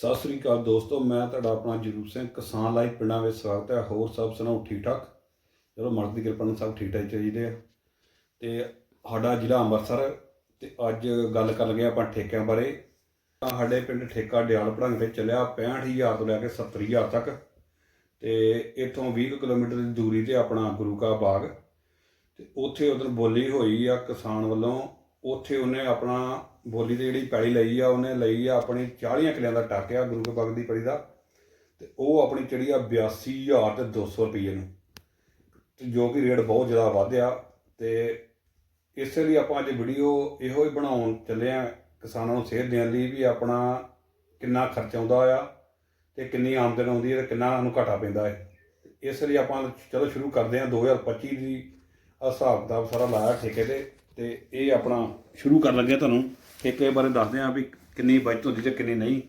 ਸਤਿ ਸ੍ਰੀ ਅਕਾਲ ਦੋਸਤੋ, ਮੈਂ ਤੁਹਾਡਾ ਆਪਣਾ ਜਰੂਰ ਸਿੰਘ, ਕਿਸਾਨ ਲਾਈਵ ਪਿੰਡਾਂ ਵਿੱਚ ਸਵਾਗਤ ਹੈ। ਹੋਰ ਸਭ ਸੁਣਾਓ, ਠੀਕ ਠਾਕ? ਚਲੋ, ਮਰਦ ਦੀ ਕਿਰਪਾ ਨਾਲ ਸਭ ਠੀਕ ਠਾਕ ਚਾਹੀਦੇ ਆ। ਤੇ ਸਾਡਾ ਜ਼ਿਲ੍ਹਾ ਅੰਮ੍ਰਿਤਸਰ, ਤੇ ਅੱਜ ਗੱਲ ਕਰ ਲਗੇ ਆਪਾਂ ਠੇਕਿਆਂ ਬਾਰੇ। ਤਾਂ ਸਾਡੇ ਪਿੰਡ ਠੇਕਾ ਡਿਆਲ ਪੜਾਂਗ ਤੇ ਚੱਲਿਆ 65000 ਤੋਂ ਲੈ ਕੇ 70000 ਤੱਕ। ਤੇ ਇੱਥੋਂ 20 ਕੁ ਕਿਲੋਮੀਟਰ ਦੀ ਦੂਰੀ ਤੇ ਆਪਣਾ ਗੁਰੂ ਕਾ ਬਾਗ। ਤੇ ਉੱਥੇ ਉਦੋਂ ਬੋਲੀ ਹੋਈ ਆ ਕਿਸਾਨ ਵੱਲੋਂ ਉੱਥੇ ਉਹਨੇ ਆਪਣਾ ਬੋਲੀ ਦੀ ਜਿਹੜੀ ਪੈਲੀ ਲਈ ਆ, ਉਹਨੇ ਲਈ ਆ ਆਪਣੀ 40 ਕਿਲਿਆਂ ਦਾ ਟਾਕਿਆ ਗੁਰੂ ਕੇ ਬਾਗ ਦੀ ਪੈਲੀ ਦਾ। ਤੇ ਉਹ ਆਪਣੀ ਚੜੀ ਆ 82000 ਤੇ 200 ਰੁਪਏ ਨੂੰ। ਤੇ ਜੋ ਕਿ ਰੇਟ ਬਹੁਤ ਜ਼ਿਆਦਾ ਵਧਿਆ ਤੇ ਇਸੇ ਲਈ ਆਪਾਂ ਅੱਜ ਵੀਡੀਓ ਇਹੋ ਹੀ ਬਣਾਉਣ ਚੱਲੇ ਆ ਕਿਸਾਨਾਂ ਨੂੰ ਸੇਧ ਦੇਣ ਲਈ ਵੀ ਆਪਣਾ ਕਿੰਨਾ ਖਰਚ ਆਉਂਦਾ ਆ ਤੇ ਕਿੰਨੀ ਆਮਦਨ ਆਉਂਦੀ ਹੈ ਤੇ ਕਿੰਨਾ ਸਾਨੂੰ ਘਾਟਾ ਪੈਂਦਾ ਹੈ ਇਸ ਲਈ ਆਪਾਂ ਚਲੋ ਸ਼ੁਰੂ ਕਰਦੇ ਹਾਂ 2025 ਦੀ ਹਿਸਾਬ ਕਿਤਾਬ ਸਾਰਾ ਲਾਇਆ ਠੇਕੇ ਤੇ। ਤੇ ਇਹ ਆਪਣਾ ਸ਼ੁਰੂ ਕਰਨ ਲੱਗੇ ਤੁਹਾਨੂੰ। ਠੇਕੇ ਬਾਰੇ ਦੱਸਦੇ ਹਾਂ ਵੀ ਕਿੰਨੀ ਬਚਤ ਹੁੰਦੀ ਤੇ ਕਿੰਨੀ ਨਹੀਂ।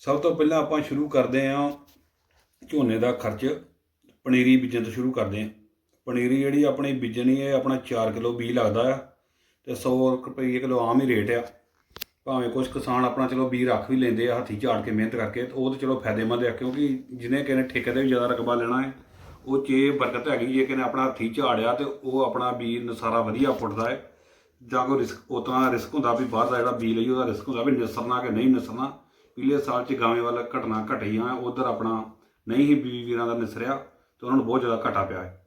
ਸਭ ਤੋਂ ਪਹਿਲਾਂ ਆਪਾਂ ਸ਼ੁਰੂ ਕਰਦੇ ਹਾਂ ਝੋਨੇ ਦਾ ਖਰਚ। ਪਨੀਰੀ ਬੀਜਣ ਤੋਂ ਸ਼ੁਰੂ ਕਰਦੇ ਹਾਂ। ਪਨੀਰੀ ਜਿਹੜੀ ਆਪਣੀ ਬੀਜਣੀ ਹੈ, ਆਪਣਾ 4 ਕਿਲੋ ਬੀਜ ਲੱਗਦਾ ਆ ਤੇ 100 ਰੁਪਏ ਕਿਲੋ ਆਮ ਹੀ ਰੇਟ ਆ। ਭਾਵੇਂ ਕੁਝ ਕਿਸਾਨ ਆਪਣਾ ਚਲੋ ਬੀਜ ਰੱਖ ਵੀ ਲੈਂਦੇ ਆ, ਹੱਥੀ ਝਾੜ ਕੇ ਮਿਹਨਤ ਕਰਕੇ, ਤੇ ਉਹ ਤਾਂ ਚਲੋ ਫਾਇਦੇਮੰਦ ਆ, ਕਿਉਂਕਿ ਜਿਹਨੇ ਕਿਸੇ ਠੇਕੇ ਤੇ ਵੀ ਜ਼ਿਆਦਾ ਰਕਬਾ ਲੈਣਾ ਹੈ ਉਹ 'ਚ ਬਰਕਤ ਹੈਗੀ, ਜੇ ਕਿਸੇ ਆਪਣਾ ਹੱਥੀ ਝਾੜਿਆ ਤੇ ਉਹ ਆਪਣਾ ਬੀਜ ਨਸਾਰਾ ਵਧੀਆ ਫੁੱਟਦਾ ਹੈ, ਜਾਂ ਕੋਈ ਰਿਸਕ ਉਤਨਾ ਰਿਸਕ ਹੁੰਦਾ ਵੀ ਬਾਹਰ ਦਾ ਜਿਹੜਾ ਬੀਜ ਲਈ ਉਹਦਾ ਰਿਸਕ ਹੁੰਦਾ ਵੀ ਨਿਸਰਨਾ ਕਿ ਨਹੀਂ ਨਿਸਰਨਾ। ਪਿਛਲੇ ਸਾਲ 'ਚ ਗਾਵੇਂ ਵਾਲਾ ਘਟਨਾ ਘਟੀ ਆ, ਉਧਰ ਆਪਣਾ ਨਹੀਂ ਹੀ ਬੀਜ ਵੀਰਾਂ ਦਾ ਨਿਸਰਿਆ ਤੇ ਉਹਨਾਂ ਨੂੰ ਬਹੁਤ ਜ਼ਿਆਦਾ ਘਾਟਾ ਪਿਆ ਹੈ।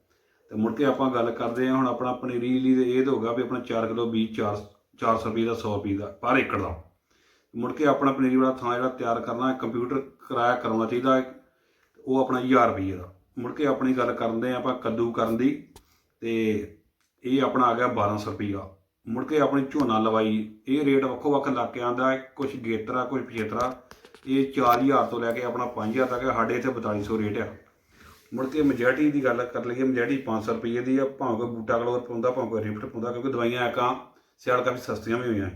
ਤੇ ਮੁੜ ਕੇ ਆਪਾਂ ਗੱਲ ਕਰਦੇ ਹਾਂ ਹੁਣ ਆਪਣਾ ਪਨੀਰੀ ਲਈ ਤੇ ਇਹ ਤਾਂ ਹੋਗਾ ਵੀ ਆਪਣਾ 4 ਕਿਲੋ ਬੀਜ 4 400 ਰੁਪਏ ਦਾ 100 ਰੁਪਏ ਦਾ ਪਰ ਏਕੜ ਦਾ। ਮੁੜ ਕੇ ਆਪਣਾ ਪਨੀਰੀ ਵਾਲਾ ਥਾਂ ਜਿਹੜਾ ਤਿਆਰ ਕਰਨਾ ਕੰਪਿਊਟਰ ਕਿਰਾਇਆ ਕਰਾਉਣਾ ਚਾਹੀਦਾ ਉਹ ਆਪਣਾ 1000 ਰੁਪਏ ਦਾ। ਮੁੜ ਕੇ ਆਪਣੀ ਗੱਲ ਕਰਦੇ ਹਾਂ ਆਪਾਂ ਕੱਦੂ ਕਰਨ ਦੀ ਤੇ ਇਹ ਆਪਣਾ ਆ ਗਿਆ 1200 ਰੁਪਈਆ। ਮੁੜ ਕੇ ਆਪਣੀ ਝੋਨਾ ਲਵਾਈ, ਇਹ ਰੇਟ ਵੱਖੋ ਵੱਖ ਇਲਾਕਿਆਂ ਦਾ ਕੁਝ ਗੇਤਰਾ ਕੁਝ ਪਛੇਤਰਾ। ਇਹ 4000 ਤੋਂ ਲੈ ਕੇ ਆਪਣਾ 5000 ਤੱਕ, ਸਾਡੇ ਇੱਥੇ 4200 ਰੇਟ ਆ। ਮੁੜ ਕੇ ਮੈਜੈਰਟੀ ਦੀ ਗੱਲ ਕਰ ਲਈਏ ਮੈਜੈਰਟੀ 500 ਰੁਪਏ ਦੀ ਆ, ਭਾਵੇਂ ਕੋਈ ਬੂਟਾ ਕਲੋਰ ਪਾਉਂਦਾ, ਭਾਵੇਂ ਕੋਈ ਰਿਫਟ ਪਾਉਂਦਾ, ਕਿਉਂਕਿ ਦਵਾਈਆਂ ਐਕਾਂ ਸਿਆਲ ਕਾਫੀ ਸਸਤੀਆਂ ਵੀ ਹੋਈਆਂ।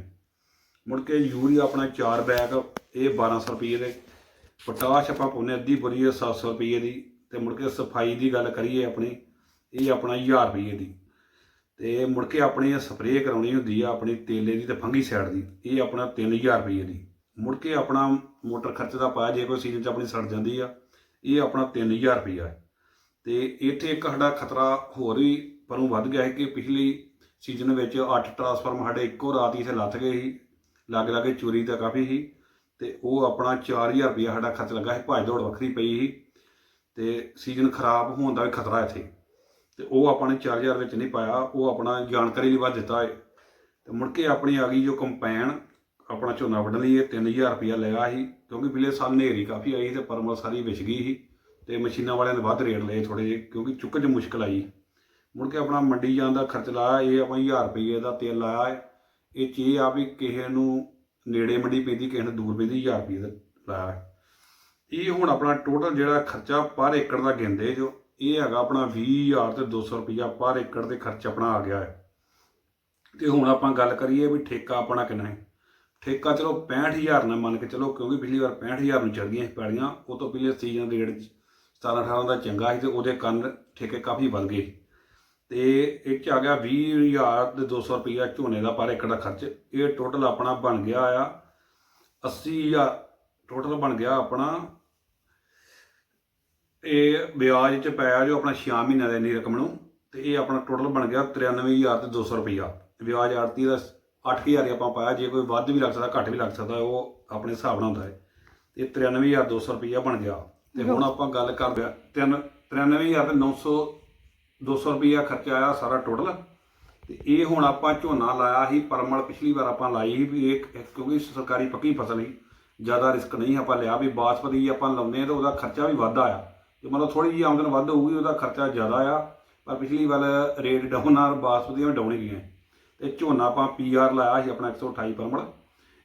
ਮੁੜ ਕੇ ਯੂਰੀਆ ਆਪਣਾ 4 ਬੈਗ, ਇਹ 1200 ਰੁਪਏ ਦੇ। ਪੋਟਾਸ਼ ਆਪਾਂ ਪਾਉਂਦੇ ਅੱਧੀ ਬੋਰੀ ਹੈ 700 ਰੁਪਏ ਦੀ। ਤੇ ਮੁੜ ਕੇ ਸਫ਼ਾਈ ਦੀ ਗੱਲ ਕਰੀਏ ਆਪਣੀ, ਇਹ ਆਪਣਾ 1000 ਰੁਪਏ ਦੀ। ਤੇ ਮੁੜ ਕੇ ਆਪਣੀ ਸਪਰੇਅ ਕਰਾਉਣੀ ਹੁੰਦੀ ਆ ਆਪਣੀ ਤੇਲੇ ਦੀ ਤੇ ਫੰਗੀ ਸਾਈਡ ਦੀ, ਇਹ ਆਪਣਾ 3000 ਰੁਪਏ ਦੀ। ਮੁੜ ਕੇ ਆਪਣਾ ਮੋਟਰ ਖਰਚ ਦਾ ਪਾਇਆ ਜੇ ਕੋਈ ਸੀਜ਼ਨ 'ਚ ਆਪਣੀ ਸੜ ਜਾਂਦੀ ਆ, ਇਹ ਆਪਣਾ 3000 ਰੁਪਇਆ ਹੈ। ਤੇ ਇੱਥੇ ਇੱਕ ਸਾਡਾ ਖਤਰਾ ਹੋਰ ਵੀ ਪਰੋਂ ਵੱਧ ਗਿਆ ਹੈ ਕਿ ਪਿਛਲੀ ਸੀਜ਼ਨ ਵਿੱਚ 8 ਟਰਾਂਸਫਾਰਮ ਸਾਡੇ ਇੱਕੋ ਰਾਤ ਹੀ ਇੱਥੇ ਲੱਥ ਗਏ ਸੀ, ਲਾਗੇ ਲਾਗੇ ਚੋਰੀ ਤਾਂ ਕਾਫੀ ਸੀ, ਤੇ ਉਹ ਆਪਣਾ 4000 ਰੁਪਇਆ ਸਾਡਾ ਖਰਚ ਲੱਗਾ ਸੀ, ਭਾਜ ਦੌੜ ਵੱਖਰੀ ਪਈ ਸੀ। ਤੇ ਸੀਜ਼ਨ ਖਰਾਬ ਹੋਣ ਦਾ ਵੀ ਖਤਰਾ ਇੱਥੇ। ਤੇ ਉਹ ਆਪਾਂ ਨੇ 4000 ਵਿੱਚ ਨਹੀਂ ਪਾਇਆ, ਉਹ ਆਪਣਾ ਜਾਣਕਾਰੀ ਲਈ ਵੱਧ ਦਿੱਤਾ ਹੈ ਤੇ ਮੁੜ ਕੇ ਆਪਣੀ ਆ ਗਈ ਜੋ ਕੰਪੈਨ, ਆਪਣਾ ਝੋਨਾ ਵੱਢਣ ਲਈ ਇਹ 3000 ਰੁਪਇਆ ਲਿਆ ਸੀ, ਕਿਉਂਕਿ ਪਿਛਲੇ ਸਾਲ ਹਨੇਰੀ ਕਾਫੀ ਆਈ ਤੇ ਪਰਮਲ ਸਾਰੀ ਵਿਛ ਗਈ ਸੀ ਤੇ ਮਸ਼ੀਨਾਂ ਵਾਲਿਆਂ ਨੇ ਵੱਧ ਰੇਟ ਲਏ ਥੋੜੇ ਜਿਹੇ, ਕਿਉਂਕਿ ਚੁੱਕਣ 'ਚ ਮੁਸ਼ਕਲ ਆਈ। ਮੁੜ ਕੇ ਆਪਣਾ ਮੰਡੀ ਜਾਣ ਦਾ ਖਰਚ ਲਾਇਆ, ਇਹ ਆਪਾਂ 1000 ਰੁਪਏ ਦਾ ਤੇਲ ਲਾਇਆ ਹੈ ਇਹ ਚੀਜ਼ ਆ ਵੀ ਕਿਸੇ ਨੂੰ ਨੇੜੇ ਮੰਡੀ ਪੈਂਦੀ, ਕਿਸੇ ਨੂੰ ਦੂਰ ਪੈਂਦੀ 1000 ਰੁਪਏ ਦਾ ਲਾਇਆ ਹੈ ਇਹ ਹੁਣ ਆਪਣਾ ਟੋਟਲ ਜਿਹੜਾ ਖਰਚਾ ਪਰ ਏਕੜ ਦਾ ਗਿਣਦੇ ਜੋ, ਇਹ ਹੈਗਾ ਆਪਣਾ 20000 ਤੇ 200 ਰੁਪਇਆ ਪਰ ਏਕੜ ਦੇ ਖਰਚ ਆਪਣਾ ਆ ਗਿਆ ਹੈ। ਤੇ ਹੁਣ ਆਪਾਂ ਗੱਲ ਕਰੀਏ ਵੀ ਠੇਕਾ ਆਪਣਾ ਕਿੰਨਾ ਹੈ? ਠੇਕਾ ਚਲੋ 65000 ਨਾਲ ਮੰਨ ਕੇ ਚਲੋ, ਕਿਉਂਕਿ ਪਿਛਲੀ ਵਾਰ 65000 ਨੂੰ ਚੜ ਗਈਆਂ ਸੀ ਪੈੜੀਆਂ, ਉਹ ਤੋਂ ਪਿਛਲੇ ਸੀਜ਼ਨ ਰੇਟ 17 18 ਦਾ ਚੰਗਾ ਸੀ ਤੇ ਉਹਦੇ ਕਾਰਨ ਠੇਕੇ ਕਾਫੀ ਵੱਧ ਗਏ ਤੇ ਇਹ ਚ ਆ ਗਿਆ 20000 ਤੇ 200 ਰੁਪਇਆ ਝੋਨੇ ਦਾ ਪਰ ਏਕੜ ਦਾ ਖਰਚ, ਇਹ ਟੋਟਲ ਆਪਣਾ ਬਣ ਗਿਆ ਆ 80000 ਟੋਟਲ ਬਣ ਗਿਆ ਆਪਣਾ। ਇਹ ਵਿਆਜ ਚ ਪਾਇਆ ਜੋ ਆਪਣਾ 6 ਮਹੀਨਿਆਂ ਦੇ ਇੰਨੀ ਰਕਮ ਨੂੰ, ਤੇ ਇਹ ਆਪਣਾ ਟੋਟਲ ਬਣ ਗਿਆ 93000 ਤੇ 200 ਰੁਪਇਆ ਵਿਆਜ ਆੜਤੀ ਦਾ 8000 ਹੀ ਆਪਾਂ ਪਾਇਆ, ਜੇ ਕੋਈ ਵੱਧ ਵੀ ਲੱਗ ਸਕਦਾ, ਘੱਟ ਵੀ ਲੱਗ ਸਕਦਾ, ਉਹ ਆਪਣੇ ਹਿਸਾਬ ਨਾਲ ਹੁੰਦਾ ਹੈ। ਤੇ 93200 ਰੁਪਇਆ ਬਣ ਗਿਆ। ਤੇ ਹੁਣ ਆਪਾਂ ਗੱਲ ਕਰਦੇ ਆ 93000 ਤੇ 900 200 ਰੁਪਇਆ ਖਰਚਾ ਆਇਆ ਸਾਰਾ ਟੋਟਲ। ਤੇ ਇਹ ਹੁਣ ਆਪਾਂ ਝੋਨਾ ਲਾਇਆ ਸੀ, ਪਰਮਲ ਪਿਛਲੀ ਵਾਰ ਆਪਾਂ ਲਾਈ ਸੀ ਵੀ ਇਹ ਕਿਉਂਕਿ ਸਰਕਾਰੀ ਪੱਕੀ ਫਸਲ ਸੀ। ਜ਼ਿਆਦਾ ਰਿਸਕ ਨਹੀਂ ਆਪਾਂ ਲਿਆ ਵੀ ਬਾਸਪਤੀ ਆਪਾਂ ਲਾਉਂਦੇ ਆ ਤਾਂ ਉਹਦਾ ਖਰਚਾ ਵੀ ਵੱਧ ਆਇਆ ਤੇ ਮਤਲਬ ਥੋੜੀ ਜਿਹੀ ਆਮਦਨ ਵੱਧ ਹੋਊਗੀ, ਉਹਦਾ ਖਰਚਾ ਜ਼ਿਆਦਾ ਆ। ਪਰ ਪਿਛਲੀ ਵਾਰ ਰੇਟ ਡਾਊਨ ਨਾਲ ਬਾਸਪਤੀਆਂ ਡਾਊਨ ਹੀ ਗਈਆਂ ਤੇ ਝੋਨਾ ਆਪਾਂ ਪੀਆਰ ਲਾਇਆ ਸੀ ਆਪਣਾ 128 ਪਰਮਲ।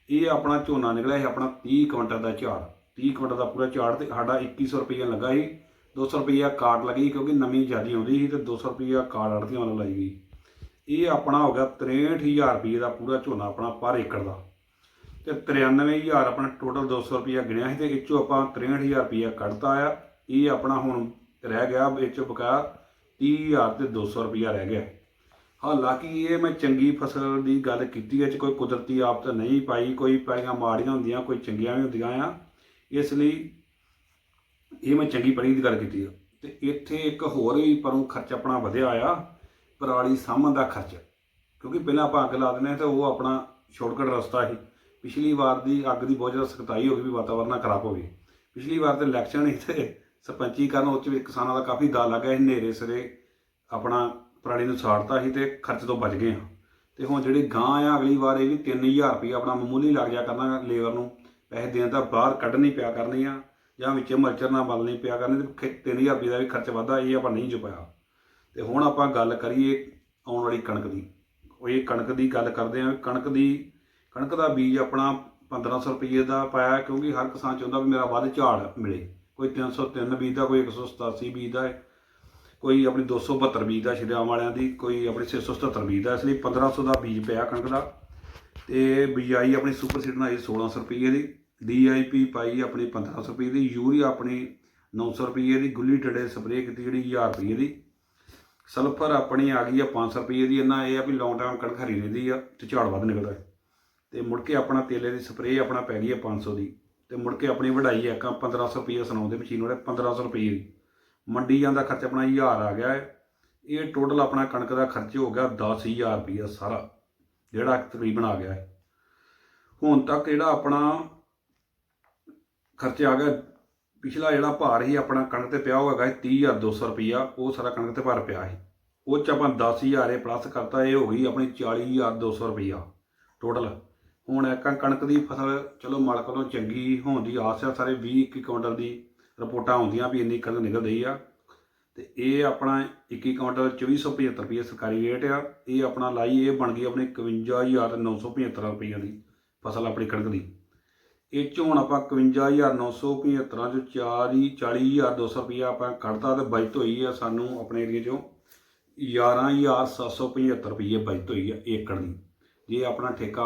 ਇਹ ਆਪਣਾ ਝੋਨਾ ਨਿਕਲਿਆ ਸੀ ਆਪਣਾ 30 ਕੁਇੰਟਲ ਦਾ ਝਾੜ। 30 ਕੁਇੰਟਲ ਦਾ ਪੂਰਾ ਝਾੜ ਤੇ ਸਾਡਾ 2100 ਰੁਪਏ ਲੱਗਾ ਸੀ। 200 ਰੁਪਈਆ ਕਾਰਡ ਲੱਗੀ ਕਿਉਂਕਿ ਨਵੀਂ ਜਿਆਦੀ ਆਉਂਦੀ ਸੀ ਤੇ 200 ਰੁਪਈਆ ਕਾਰਡ ਅੜਤੀਆਂ ਵੱਲੋਂ ਲਾਈ ਗਈ। ਇਹ ਆਪਣਾ ਹੋ ਗਿਆ 63000 ਰੁਪਏ ਦਾ ਪੂਰਾ ਝੋਨਾ ਆਪਣਾ ਪਰ ਏਕੜ ਦਾ। ਤੇ 93000 ਆਪਣਾ ਟੋਟਲ 200 ਰੁਪਈਆ ਗਿਣਿਆ ਸੀ ਤੇ ਇਹ 'ਚੋਂ ਆਪਾਂ 63000 ਰੁਪਈਆ ਕੱਢਤਾ ਆ। ਇਹ ਆਪਣਾ ਹੁਣ ਰਹਿ ਗਿਆ ਇਹ ਵਿੱਚ ਬਕਾ 30000 ਤੇ 200 ਰੁਪਈਆ ਰਹਿ ਗਿਆ। ਹਾਲਾਂਕਿ ਇਹ ਮੈਂ ਚੰਗੀ ਫਸਲ ਦੀ ਗੱਲ ਕੀਤੀ ਹੈ ਚ ਕੋਈ ਕੁਦਰਤੀ ਆਫਤ ਨਹੀਂ ਪਾਈ, ਕੋਈ ਪਾਈਆਂ ਮਾੜੀਆਂ ਹੁੰਦੀਆਂ, ਕੋਈ ਚੰਗੀਆਂ ਵੀ ਹੁੰਦੀਆਂ ਆ। ਇਸ ਲਈ ਇਹ ਮੈਂ ਚੰਗੀ ਪੜੀ ਦੀ ਗੱਲ ਕੀਤੀ ਆ। ਤੇ ਇੱਥੇ ਇੱਕ ਹੋਰ ਵੀ ਪਰੋਂ ਖਰਚ ਆਪਣਾ ਵਧਿਆ ਆ, ਪਰਾਲੀ ਸਾਂਭਣ ਦਾ ਖਰਚ। ਕਿਉਂਕਿ ਪਹਿਲਾਂ ਆਪਾਂ ਅੱਗ ਲਾ ਦਿੰਦੇ ਹਾਂ ਤੇ ਉਹ ਆਪਣਾ ਸ਼ਾਰਟਕਟ ਰਸਤਾ ਸੀ। ਪਿਛਲੀ ਵਾਰ ਦੀ ਅੱਗ ਦੀ ਬਹੁਤ ਜ਼ਿਆਦਾ ਸਖਤਾਈ ਹੋ ਗਈ ਵੀ ਵਾਤਾਵਰਨ ਨਾ ਖਰਾਬ ਹੋਵੇ। ਪਿਛਲੀ ਵਾਰ ਤੇ ਇਲੈਕਸ਼ਨ ਹੀ ਤੇ ਸਰਪੰਚੀ ਕਰਨ ਉਹ 'ਚ ਵੀ ਕਿਸਾਨਾਂ ਦਾ ਕਾਫੀ ਦਾ ਲੱਗਾ ਸੀ ਹਨੇਰੇ ਸਿਰੇ ਆਪਣਾ ਪਰਾਲੀ ਨੂੰ ਸਾੜਤਾ ਸੀ ਤੇ ਖਰਚ ਤੋਂ ਬਚ ਗਏ ਹਾਂ ਤੇ ਹੁਣ ਜਿਹੜੀ ਗਾਂ ਆ, ਅਗਲੀ ਵਾਰ ਇਹ ਵੀ 3000 ਰੁਪਏ ਆਪਣਾ ਮਾਮੂਲੀ ਲੱਗ ਜਾ ਕਰਨਾ ਲੇਬਰ ਨੂੰ। ਪੈਸੇ ਦੇਣ ਦਾ ਬਾਹਰ ਕੱਢਣੀ ਪਿਆ ਕਰਨੀ ਆ ਜਾਂ ਵਿੱਚ ਮਲਚਰ ਨਾਲ ਬਦਲਣੀ ਪਿਆ ਕਰਨੀ, ਤੇ 3000 ਰੁਪਏ ਦਾ ਵੀ ਖਰਚ ਵੱਧਾ ਇਹ ਆਪਾਂ ਨਹੀਂ ਚੁਕਾਇਆ ਤੇ ਹੁਣ ਆਪਾਂ ਗੱਲ ਕਰੀਏ ਆਉਣ ਵਾਲੀ ਕਣਕ ਦੀ। ਉਹ ਇਹ ਕਣਕ ਦੀ ਗੱਲ ਕਰਦੇ ਆ, ਕਣਕ ਦੀ ਕਣਕ ਦਾ ਬੀਜ ਆਪਣਾ 1500 ਰੁਪਏ ਦਾ ਪਾਇਆ, ਕਿਉਂਕਿ ਹਰ ਕਿਸਾਨ ਚਾਹੁੰਦਾ ਵੀ ਮੇਰਾ ਵੱਧ ਝਾੜ ਮਿਲੇ। ਕੋਈ 303 ਬੀਜ ਦਾ, ਕੋਈ 187 ਬੀਜ ਦਾ ਹੈ ਕੋਈ ਆਪਣੀ 272 ਬੀਜ ਦਾ ਸ਼੍ਰੀਰਾਮ ਵਾਲਿਆਂ ਦੀ, ਕੋਈ ਆਪਣੀ 677 ਬੀਜ ਦਾ। ਇਸ ਲਈ 1500 ਦਾ ਬੀਜ ਪਿਆ ਕਣਕ ਦਾ। ਤੇ ਬਿਜਾਈ ਆਪਣੀ ਸੁਪਰ ਸੀਡ ਨਾਲ 1600 ਰੁਪਏ ਦੀ। ਡੀਆਈਪੀ ਪਾਈ ਆਪਣੀ 1500 ਰੁਪਏ ਦੀ। ਯੂਰੀਆ ਆਪਣੀ 900 ਰੁਪਏ ਦੀ। ਗੁੱਲੀ ਟੜੇ ਸਪਰੇਅ ਕੀਤੀ ਜਿਹੜੀ 1000 ਰੁਪਏ ਦੀ। ਸਲਫਰ ਆਪਣੀ ਆ ਗਈ ਆ 500 ਰੁਪਏ ਦੀ। ਇਹਨਾਂ ਇਹ ਆ ਵੀ ਲੌਂਗ ਟਾਈਮ ਕਣਕ ਹਰੀ ਰਹਿੰਦੀ ਆ ਤੇ ਝਾੜ ਵੱਧ ਨਿਕਲਦਾ। ਹੈ। ਤੇ ਮੁੜ ਕੇ ਆਪਣਾ ਤੇਲੇ ਦੀ ਸਪਰੇਅ ਆਪਣਾ ਪੈ ਗਈ ਆ 500 ਦੀ। ਤੇ ਮੁੜ ਕੇ ਆਪਣੀ ਵਢਾਈ ਆ ਕਾ 1500 ਰੁਪਏ ਸੁਣਾਉਂਦੇ ਮਸ਼ੀਨ ਵਾਲੇ 1500 ਰੁਪਏ ਦੀ। ਮੰਡੀ ਜਾਂਦਾ ਖਰਚ ਆਪਣਾ 1000 ਆ ਗਿਆ ਹੈ। ਇਹ ਟੋਟਲ ਆਪਣਾ ਕਣਕ ਦਾ ਖਰਚ ਹੋ ਗਿਆ 10000 ਰੁਪਏ ਸਾਰਾ, ਜਿਹੜਾ ਤਕਰੀਬਨ ਆ ਗਿਆ ਹੈ। ਹੁਣ ਤੱਕ ਜਿਹੜਾ ਆਪਣਾ ਖਰਚ ਆ ਗਿਆ, ਪਿਛਲਾ ਜਿਹੜਾ ਭਾਰ ਸੀ ਆਪਣਾ ਕਣਕ ਤੇ ਪਿਆ ਹੋਗਾ 30200 ਰੁਪਿਆ ਉਹ ਸਾਰਾ ਕਣਕ ਤੇ ਭਾਰ ਪਿਆ ਸੀ। ਉਹ ਚ ਆਪਾਂ 10000 ਪਲੱਸ ਕਰਤਾ, ਇਹ ਹੋ ਗਈ ਆਪਣੀ 40200 ਰੁਪਿਆ ਟੋਟਲ ਹੁਣ ਇੱਕ ਕਣਕ ਦੀ ਫਸਲ ਚਲੋ ਮਾਲਕ ਵੱਲੋਂ ਚੰਗੀ ਹੋਣ ਦੀ ਆਸ ਆ, ਸਾਰੇ 20 21 ਕੁਇੰਟਲ ਦੀ ਰਿਪੋਰਟਾਂ ਆਉਂਦੀਆਂ ਵੀ ਇੰਨੀ ਕਣਕ ਨਿਕਲ ਰਹੀ ਆ। ਤੇ ਇਹ ਆਪਣਾ 21 ਕੁਇੰਟਲ 2475 ਰੁਪਏ ਸਰਕਾਰੀ ਰੇਟ ਆ। ਇਹ ਆਪਣਾ ਲਾਈ, ਇਹ ਬਣ ਗਈ ਆਪਣੀ 51975 ਰੁਪਏ ਦੀ ਫਸਲ ਆਪਣੀ ਕਣਕ ਦੀ। ਇਹ 'ਚੋਂ ਹੁਣ ਆਪਾਂ 51975 ਚੋਂ 40 40200 ਰੁਪਇਆ ਆਪਾਂ ਕੱਢਤਾ ਤੇ ਬਚਤ ਹੋਈ ਆ ਸਾਨੂੰ ਆਪਣੇ ਏਰੀਏ 'ਚੋਂ 11775 ਰੁਪਏ ਬਚਤ ਹੋਈ ਆ ਏਕੜ ਦੀ। ਜੇ ਆਪਣਾ ਠੇਕਾ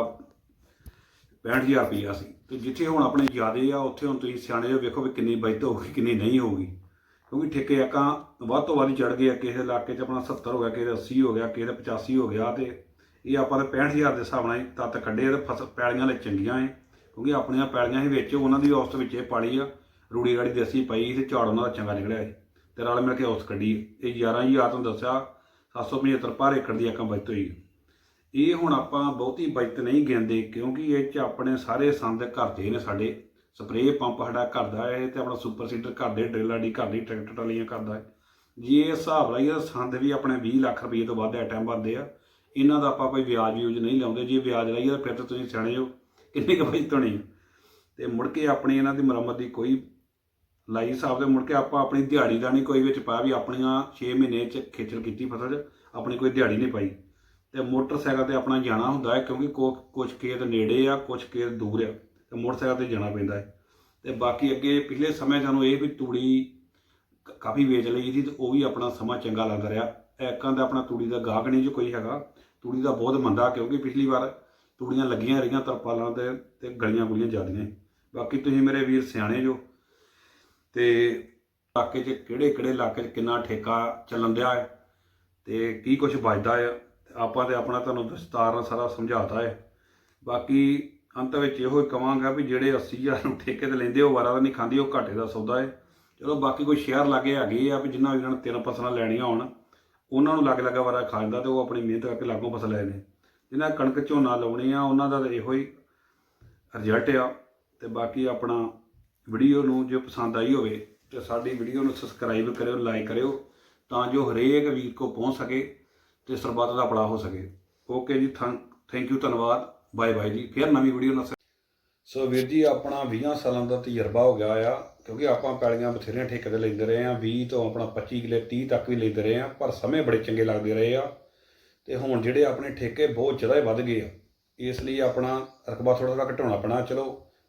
65000 ਰੁਪਇਆ ਸੀ ਤੇ ਜਿੱਥੇ ਹੁਣ ਆਪਣੇ ਜ਼ਿਆਦੇ ਆ, ਉੱਥੇ ਹੁਣ ਤੁਸੀਂ ਸਿਆਣੇ ਜੋ ਵੇਖੋ ਵੀ ਕਿੰਨੀ ਬਚਤ ਹੋਊਗੀ, ਕਿੰਨੀ ਨਹੀਂ ਹੋਊਗੀ। ਕਿਉਂਕਿ ਠੇਕੇ ਆਕਾਂ ਵੱਧ ਤੋਂ ਵੱਧ ਚੜ ਗਏ ਆ, ਕਿਸੇ ਇਲਾਕੇ 'ਚ ਆਪਣਾ 70 ਹੋ ਗਿਆ, ਕਿਸੇ ਦਾ 80 ਹੋ ਗਿਆ, ਕਿਸੇ ਦਾ 85 ਹੋ ਗਿਆ ਤੇ ਇਹ ਆਪਾਂ ਤੇ 65000 ਦੇ ਹਿਸਾਬ ਨਾਲ ਤੱਤ ਕੱਢੇ ਆ ਤੇ ਫਸਲ ਪੈਲੀਆਂ ਲਈ ਚੰਗੀਆਂ ਏ ਕਿਉਂਕਿ ਆਪਣੀਆਂ ਪੈਲੀਆਂ ਹੀ ਵਿੱਚ, ਉਹਨਾਂ ਦੀ ਔਸਤ ਵਿੱਚ ਇਹ ਪਾਲੀ ਆ। ਰੂੜੀ ਗਾੜੀ ਦੇਸੀ ਪਈ ਤੇ ਝਾੜ ਉਹਨਾਂ ਦਾ ਚੰਗਾ ਨਿਕਲਿਆ ਏ। ਤੇ ਰਲ ਮਿਲ ਕੇ ਔਸਤ ਕੱਢੀ ਇਹ 11000 ਤੁਹਾਨੂੰ ਦੱਸਿਆ 775 ਪਰ ਏਕੜ ਦੀ ਆਕਾਂ ਬਚਤ ਹੋਈ। ਇਹ ਹੁਣ ਆਪਾਂ ਬਹੁਤੀ ਬਚਤ ਨਹੀਂ ਗਿਣਦੇ, ਕਿਉਂਕਿ ਇਹ ਚ ਆਪਣੇ ਸਾਰੇ ਸੰਦ ਘਰ ਦੇ ਨੇ ਸਾਡੇ। ਸਪਰੇਅ ਪੰਪ ਸਾਡਾ ਘਰ ਦਾ ਹੈ, ਤੇ ਆਪਣਾ ਸੁਪਰ ਸੀਡਰ ਘਰ ਦੇ, ਡਰਿਲ ਦੀ ਘਰ ਦੀ, ਟਰੈਕਟਰ ਟਰਾਲੀਆਂ ਘਰ ਦਾ। ਹੈ ਜੇ ਹਿਸਾਬ ਲਾਈਏ ਤਾਂ ਸੰਦ ਵੀ ਆਪਣੇ 20 ਲੱਖ ਰੁਪਏ ਤੋਂ ਵੱਧ ਐ ਵੱਧਦੇ ਆ। ਇਹਨਾਂ ਦਾ ਆਪਾਂ ਕੋਈ ਵਿਆਜ ਵਿਊਜ ਨਹੀਂ ਲਾਉਂਦੇ। ਜੇ ਵਿਆਜ ਲਾਈਏ ਤਾਂ ਫਿਰ ਤਾਂ ਤੁਸੀਂ ਸਿਆਣੇ ਹੋ। ਕਿੰਨੇ ਕੁ ਬਚਤ ਹੋਣੀ ਹੈ ਤੇ ਮੁੜ ਕੇ ਆਪਣੀ ਇਹਨਾਂ ਦੀ ਮੁਰੰਮਤ ਦੀ ਕੋਈ ਲਾਈ ਹਿਸਾਬ ਦੇ ਮੁੜ ਕੇ ਆਪਾਂ ਆਪਣੀ ਦਿਹਾੜੀ ਦਾ ਨਹੀਂ ਕੋਈ ਵਿੱਚ ਪਾਇਆ ਵੀ ਆਪਣੀਆਂ 6 ਮਹੀਨੇ ਚ ਖੇਚਲ ਕੀਤੀ ਫਸਲ 'ਚ ਆਪਣੀ ਕੋਈ ਦਿਹਾੜੀ ਨਹੀਂ ਪਾਈ। ਤੇ ਮੋਟਰਸਾਈਕਲ ਤੇ ਆਪਣਾ ਜਾਣਾ ਹੁੰਦਾ ਹੈ, ਕਿਉਂਕਿ ਕੁਝ ਖੇਤ ਨੇੜੇ ਆ ਕੁਝ ਖੇਤ ਦੂਰ ਆ, ਤੇ ਮੋਟਰਸਾਈਕਲ ਤੇ ਜਾਣਾ ਪੈਂਦਾ ਹੈ। ਤੇ ਬਾਕੀ ਅੱਗੇ ਪਿਛਲੇ ਸਮੇਂ ਸਾਨੂੰ ਇਹ ਵੀ ਤੂੜੀ ਕਾਫੀ ਵੇਚ ਲਈ ਸੀ ਤੇ ਉਹ ਵੀ ਆਪਣਾ ਸਮਾਂ ਚੰਗਾ ਲੱਗ ਰਿਹਾ। ਐਕਾਂ ਦਾ ਆਪਣਾ ਤੂੜੀ ਦਾ ਗਾਹਕ ਨਹੀਂ ਜੋ ਕੋਈ ਹੈਗਾ। ਤੂੜੀ ਦਾ ਬਹੁਤ ਮੰਦਾ ਕਿਉਂਕਿ ਪਿਛਲੀ ਵਾਰ ਤੂੜੀਆਂ ਲੱਗੀਆਂ ਰਹੀਆਂ ਤਰਪਾਲਾਂ ਤੇ ਤੇ ਗਲੀਆਂ ਗੁਲੀਆਂ ਜ਼ਿਆਦੀਆਂ ਬਾਕੀ ਤੁਸੀਂ ਮੇਰੇ ਵੀਰ ਸਿਆਣੇ ਜੋ, ਤੇ ਇਲਾਕੇ 'ਚ ਕਿਹੜੇ ਕਿਹੜੇ ਇਲਾਕੇ 'ਚ ਕਿੰਨਾ ਠੇਕਾ ਚੱਲਣ ਦਿਆ ਹੈ, ਤੇ ਕੀ ਕੁਝ ਵੱਜਦਾ ਹੈ ਆਪਾਂ ਤੇ ਆਪਣਾ ਤੁਹਾਨੂੰ ਦਸਤਾਰ ਨਾਲ ਸਾਰਾ ਸਮਝਾਤਾ ਹੈ ਬਾਕੀ ਅੰਤ ਵਿੱਚ ਇਹੋ ਹੀ ਕਵਾਂਗਾ ਵੀ ਜਿਹੜੇ 80000 ਨੂੰ ਠੇਕੇ ਤੇ ਲੈਂਦੇ ਉਹ ਵਾਰਾ ਦਾ ਨਹੀਂ ਖਾਂਦੀ, ਉਹ ਘਾਟੇ ਦਾ ਸੌਦਾ ਹੈ ਚਲੋ ਬਾਕੀ ਕੋਈ ਸ਼ਹਿਰ ਲਾਗੇ ਹੈਗੇ ਆ ਵੀ ਜਿਨ੍ਹਾਂ ਇਹਨਾਂ ਨੇ ਤਿੰਨ ਫਸਲਾਂ ਲੈਣੀਆਂ ਹੋਣ, ਉਹਨਾਂ ਨੂੰ ਲੱਗ ਲੱਗਾ ਵਾਰਾ ਖਾ ਜਾਂਦਾ ਤੇ ਉਹ ਆਪਣੀ ਮਿਹਨਤ ਕਰਕੇ ਲਾਗੋਂ ਫਸਲ ਲੈ ਨੇ ਜਿਨ੍ਹਾਂ ਕਣਕ ਝੋਨਾ ਲਾਉਣੀ ਆ, ਉਹਨਾਂ ਦਾ ਤਾਂ ਇਹੋ ਹੀ ਰਿਜ਼ਲਟ ਆ। ਤੇ ਬਾਕੀ ਆਪਣਾ ਵੀਡੀਓ ਨੂੰ ਜੇ ਪਸੰਦ ਆਈ ਹੋਵੇ ਤੇ ਸਾਡੀ ਵੀਡੀਓ ਨੂੰ ਸਬਸਕ੍ਰਾਈਬ ਕਰਿਓ ਲਾਈਕ ਕਰਿਓ, ਤਾਂ ਜੋ ਹਰੇਕ ਵੀਰ ਕੋ ਪਹੁੰਚ ਸਕੇ। ਤੇ ਸਰਬੱਤ ਦਾ ਭਲਾ ਹੋ ਸਕੇ। ਓਕੇ ਜੀ ਥੈਂਕ ਯੂ ਧੰਨਵਾਦ। ਬਾਏ ਬਾਏ ਜੀ। ਫਿਰ ਨਵੀਂ ਵੀਡੀਓ ਨਾਲ ਸੋ ਵੀਰ ਜੀ, ਆਪਣਾ 20 ਸਾਲਾਂ ਦਾ ਤਜਰਬਾ ਹੋ ਗਿਆ ਆ, ਕਿਉਂਕਿ ਆਪਾਂ ਪੈਲੀਆਂ ਬਥੇਰੀਆਂ ਠੇਕੇ ਤੇ ਲੈਂਦੇ ਰਹੇ ਆ 20 ਤੋਂ ਆਪਣਾ 25 ਕਿਲੇ 30 ਤੱਕ ਵੀ ਲੈਂਦੇ ਰਹੇ ਆ, ਪਰ ਸਮੇਂ ਬੜੇ ਚੰਗੇ ਲੱਗਦੇ ਰਹੇ ਆ। ਤੇ ਹੁਣ ਜਿਹੜੇ ਆਪਣੇ ਠੇਕੇ ਬਹੁਤ ਜ਼ਿਆਦਾ ਵੱਧ ਗਏ ਆ। ਇਸ ਲਈ ਆਪਣਾ ਰਕਬਾ ਥੋੜਾ ਥੋੜਾ ਘਟਾਉਣਾ ਪੈਣਾ, ਚਲੋ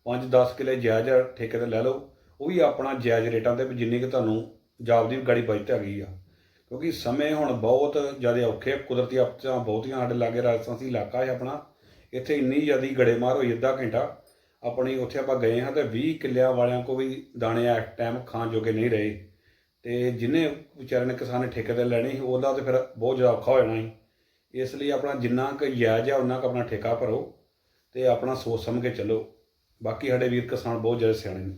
5-10 ਕਿਲੇ ਜਾਇਜ਼ ਠੇਕੇ ਤੇ ਲੈ ਲਓ। ਉਹ ਵੀ ਆਪਣਾ ਜਾਇਜ਼ ਰੇਟਾਂ ਤੇ ਵੀ ਜਿੰਨੀ ਕਿ ਤੁਹਾਨੂੰ ਜਾਬ ਦੀ ਗਾੜੀ ਬਚਤ ਹੈਗੀ ਆ। ਕਿਉਂਕਿ ਸਮੇਂ ਹੁਣ ਬਹੁਤ ਜ਼ਿਆਦਾ ਔਖੇ ਕੁਦਰਤੀ ਆਪਤਾਂ ਬਹੁਤੀਆਂ ਸਾਡੇ ਲਾਗੇ ਰਾਜਸਥਾਨੀ ਇਲਾਕਾ ਹੈ ਆਪਣਾ। ਇੱਥੇ ਇੰਨੀ ਜ਼ਿਆਦਾ ਗੜੇਮਾਰ ਹੋਈ ਅੱਧਾ ਘੰਟਾ। ਆਪਣੀ ਉੱਥੇ ਆਪਾਂ ਗਏ ਹਾਂ ਤੇ 20 ਕਿੱਲਿਆਂ ਵਾਲਿਆਂ ਕੋ ਵੀ ਦਾਣੇ ਆ ਟਾਈਮ ਖਾਣ ਜੋਗੇ ਨਹੀਂ ਰਹੇ। ਤੇ ਜਿਨੇ ਵਿਚਾਰੇ ਨੇ ਕਿਸਾਨ ਨੇ ਠੇਕੇ ਤੇ ਲੈਣੀ ਸੀ, ਉਹਦਾ ਤੇ ਫਿਰ ਬਹੁਤ ਜ਼ਿਆਦਾ ਔਖਾ ਹੋ ਜਾਣਾ ਸੀ। ਇਸ ਲਈ ਆਪਣਾ ਜਿੰਨਾ ਕੁ ਜਾਇਜ਼ ਹੈ ਉਹਨਾਂ ਕੁ ਆਪਣਾ ਠੇਕਾ ਭਰੋ ਤੇ ਆਪਣਾ ਸੋਚ ਸਮਝ ਕੇ ਚੱਲੋ। ਬਾਕੀ ਸਾਡੇ ਵੀਰ ਕਿਸਾਨ ਬਹੁਤ ਜ਼ਿਆਦਾ ਸਿਆਣੇ ਨੇ।